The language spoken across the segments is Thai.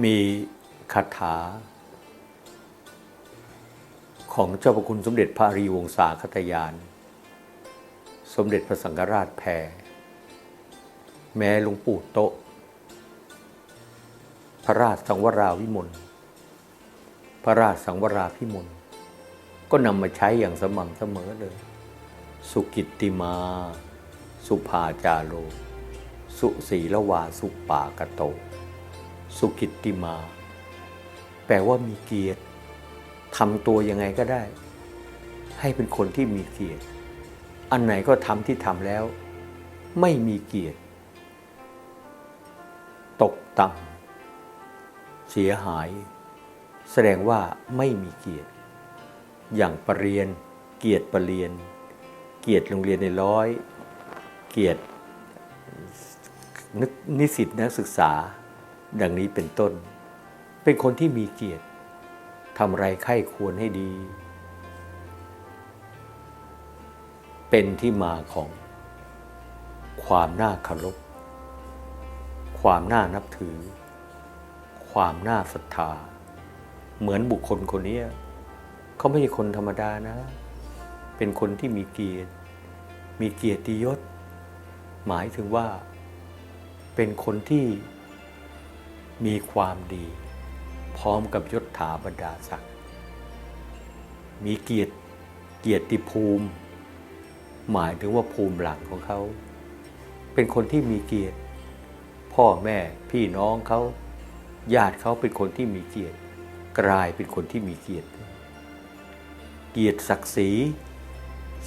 มีคาถา ของเจ้าพระคุณสมเด็จพระรีวงศาคตยาน สมเด็จพระสังฆราชแพรแม้หลวงปู่โตะ พระราชสังวราวิมล พระราชสังวราพิมล ก็นำมาใช้อย่างสม่ำเสมอเลย สุกิตติมา สุภาจาโลสุสีละวาสุปากะโต สุกิตติมา แปลว่ามีเกียรติทำตัวยังไงก็ได้ ให้เป็นคนที่มีเกียรติ อันไหนก็ทำที่ทำแล้ว ไม่มีเกียรติ ตกต่ำเสียหาย แสดงว่าไม่มีเกียรติ อย่างปรริญญาเกียรติปรริญญาเกียรติโรงเรียนในร้อย เกียรตินิสิตนักศึกษา ดังนี้เป็นต้น เป็นคนที่มีเกียรติทำไรไข้ควรให้ดี เป็นที่มาของ ความน่าเคารพความน่านับถือ ความน่าศรัทธา เหมือนบุคคลคนนี้เขาไม่ใช่คนธรรมดานะ เป็นคนที่มีเกียรติ มีเกียรติยศ หมายถึงว่า เป็นคนที่ มีความดี พร้อมกับยศถาบรรดาศักดิ์มีเกียรติเกียรติภูมิ หมายถึงว่าภูมิหลังของเขา เป็นคนที่มีเกียรติ พ่อแม่พี่น้องเขาญาติเขาเป็นคนที่มีเกียรติ กลายเป็นคนที่มีเกียรติ เกียรติศักดิ์ศรี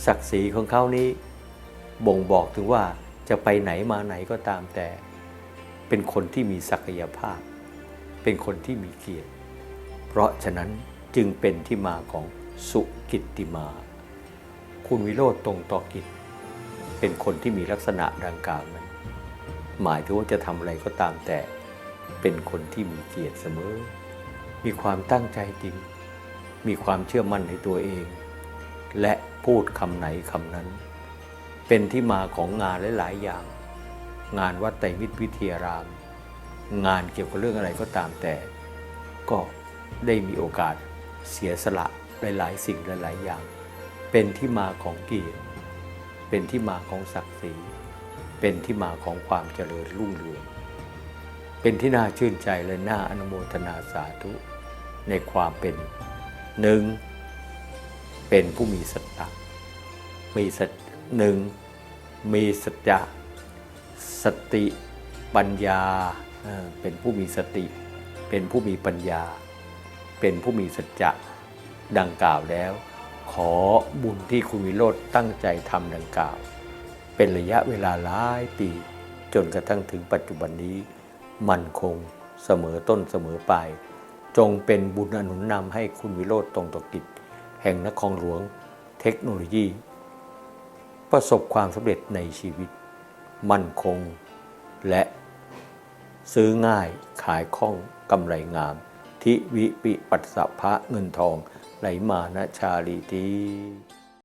ศักดิ์ศรีของเขานี้ บ่งบอกถึงว่าจะไปไหนมาไหนก็ตามแต่ เป็นคนที่มีศักยภาพ เป็นคนที่มีเกียรติ เพราะฉะนั้นจึงเป็นที่มาของสุกิตติมา คุณวิโรธตรงต่อกิจ เป็นคนที่มีลักษณะดังกล่าวนั้นหมายถึงว่าจะทำอะไรก็ตามแต่ เป็นคนที่มีเกียรติเสมอ มีความตั้งใจจริง มีความเชื่อมั่นในตัวเอง และพูดคำไหนคำนั้น เป็นที่มาของงานหลาย ๆ อย่าง งานวัดไตรมิตรวิทยาราม งานเกี่ยวกับเรื่องอะไรก็ตามแต่ ก็ได้มีโอกาสเสียสละหลายๆสิ่งหลายๆอย่าง เป็นที่มาของเกียรติเป็นที่มาของศักดิ์ศรีเป็นที่มาของความเจริญรุ่งเรืองเป็นที่น่าชื่นใจและน่าอนุโมทนาสาธุในความเป็นหนึ่งเป็นผู้มีสัตตะมีสัตหนึ่งมีสัจจะ สติปัญญาเป็นผู้มีสติ เป็นผู้มีปัญญา เป็นผู้มีสัจจะดังกล่าวแล้ว ขอบุญที่คุณวิโรธตั้งใจทำดังกล่าว เป็นระยะเวลาหลายปี จนกระทั่งถึงปัจจุบันนี้ มั่นคงเสมอต้นเสมอปลายจงเป็นบุญอนุนนำให้คุณวิโรธตรงตกิจ แห่งนครหลวงเทคโนโลยี ประสบความสำเร็จในชีวิต มั่นคง และซื้อง่ายขายคล่องกำไรงาม ทิวิปิปัสสะพะเงินทองไหลมานะชาลีที